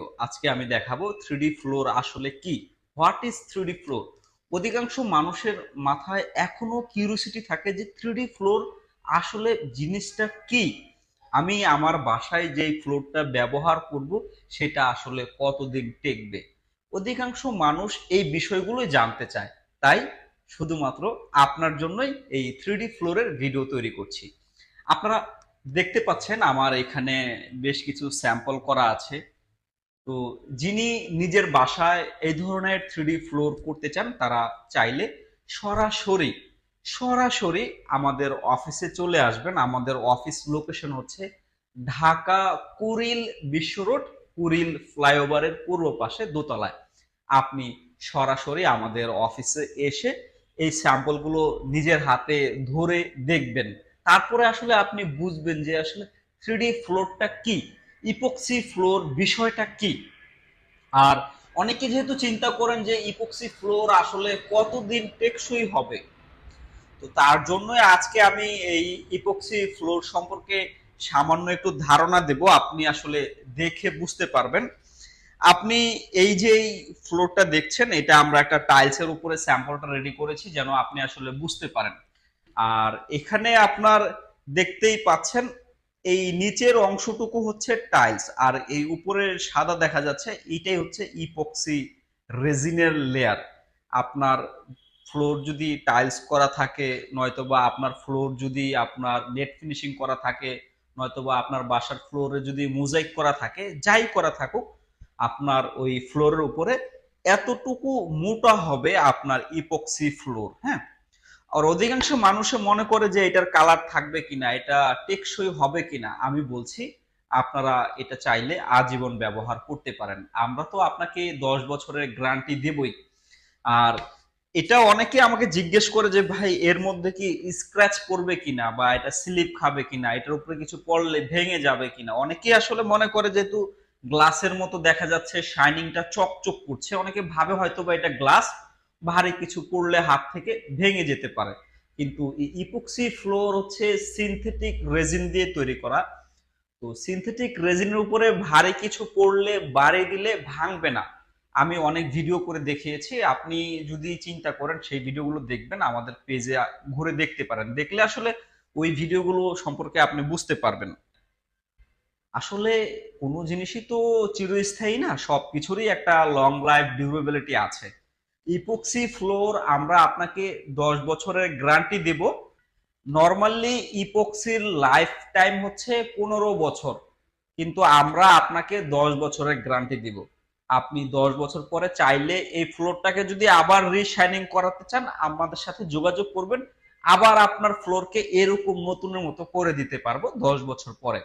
Video আজকে আমি দেখাবো থ্রিডি ফ্লোর আসলে কি? হোয়াট ইজ থ্রিডি ফ্লোর অধিকাংশ মানুষের মাথায় এখনও কিউরিওসিটি থাকে যে থ্রিডি ফ্লোর আসলে জিনিসটা কি? আমি আমার বাসায় যেই ফ্লোরটা ব্যবহার করব, সেটা আসলে কতদিন টেকবে? অধিকাংশ মানুষ এই বিষয়গুলোই জানতে চায়। তাই শুধুমাত্র আপনার জন্যই এই থ্রিডি ফ্লোরের ভিডিও তৈরি করছি। আপনারা দেখতে পাচ্ছেন আমার এখানে বেশ কিছু স্যাম্পল করা আছে। তো যিনি নিজের বাসায় এই ধরনের থ্রিডি ফ্লোর করতে চান, তারা চাইলে সরাসরি সরাসরি আমাদের অফিসে চলে আসবেন। আমাদের অফিস লোকেশন হচ্ছে ঢাকা কুরিল বিশ্ব রোড, কুরিল ফ্লাইওভারের পূর্ব পাশে দোতলায়। আপনি সরাসরি আমাদের অফিসে এসে এই স্যাম্পলগুলো নিজের হাতে ধরে দেখবেন। তারপরে আসলে আপনি বুঝবেন যে আসলে থ্রিডি ফ্লোরটা কি? ইপক্সি ফ্লোর বিষয়টা কি? আর অনেকে যেহেতু চিন্তা করেন যে ইপক্সি ফ্লোর আসলে কতদিন টেকসই হবে, তো তার জন্যই আজকে আমি এই ইপক্সি ফ্লোর সম্পর্কে সামান্য একটু ধারণা দেব। আপনি আসলে দেখে বুঝতে পারবেন। আপনি এই যে ফ্লোরটা দেখছেন, এটা আমরা একটা টাইলসের উপরে স্যাম্পলটা রেডি করেছি যেন আপনি আসলে বুঝতে পারেন। আর এখানে আপনার দেখতেই পাচ্ছেন এই নিচের অংশটুকু হচ্ছে টাইলস, আর এই উপরের সাদা দেখা যাচ্ছে, এটাই হচ্ছে ইপক্সি রেজিনের লেয়ার আপনার ফ্লোর যদি টাইলস করা থাকে, নয়তোবা আপনার ফ্লোর যদি আপনার নেট ফিনিশিং করা থাকে, নয়তোবা আপনার বাসার ফ্লোরে যদি মোজাইক করা থাকে, যাই করা থাকুক, আপনার ওই ফ্লোরের উপরে এতটুকু মোটা হবে আপনার ইপক্সি ফ্লোর হ্যাঁ? আর অধিকাংশ মানুষে মনে করে যে এটার কালার থাকবে কিনা, এটা টেকসই হবে কিনা, আমি বলছি আপনারা এটা চাইলে আজীবন ব্যবহার করতে পারেন। আমরা তো আপনাকে দশ বছরের গ্যারান্টি দেবই। আর এটা অনেকে আমাকে জিজ্ঞেস করে যে, ভাই, এর মধ্যে কি স্ক্র্যাচ করবে কিনা বা এটা স্লিপ খাবে কিনা, এটার উপরে কিছু পড়লে ভেঙে যাবে কিনা? অনেকেই আসলে মনে করে যেহেতু গ্লাসের মতো দেখা যাচ্ছে শাইনিংটা চকচক করছে, অনেকে ভাবে হয়তো বা এটা গ্লাস ভারী কিছু পড়লে হাত থেকে ভেঙে যেতে পারে। কিন্তু ইপক্সি ফ্লোর হচ্ছে সিনথেটিক রেজিন দিয়ে তৈরি করা। তো সিনথেটিক রেজিনের উপরে ভারী কিছু পড়লে বাড়ি দিলে ভাঙবে না। আমি অনেক ভিডিও করে দেখিয়েছি। আপনি যদি চিন্তা করেন, সেই ভিডিওগুলো দেখবেন, আমাদের পেজে ঘুরে দেখতে পারেন। দেখলে আসলে ওই ভিডিওগুলো সম্পর্কে আপনি বুঝতে পারবেন। আসলে কোনো জিনিসই তো চিরস্থায়ী না সব কিছুরই একটা লং লাইফ ডিউরেবিলিটি আছে। ইপক্সি ফ্লোর আমরা আপনাকে দশ বছরের গ্যারান্টি দেব। নর্মালি ইপক্সির লাইফ টাইম হচ্ছে পনেরো বছর। কিন্তু আমরা আপনাকে দশ বছরের গ্যারান্টি দিব। আপনি দশ বছর পরে চাইলে এই ফ্লোরটাকে যদি আবার রিশাইনিং করাতে চান, আমাদের সাথে যোগাযোগ করবেন। আবার আপনার ফ্লোরকে এরকম নতুনের মতো করে দিতে পারব দশ বছর পরে।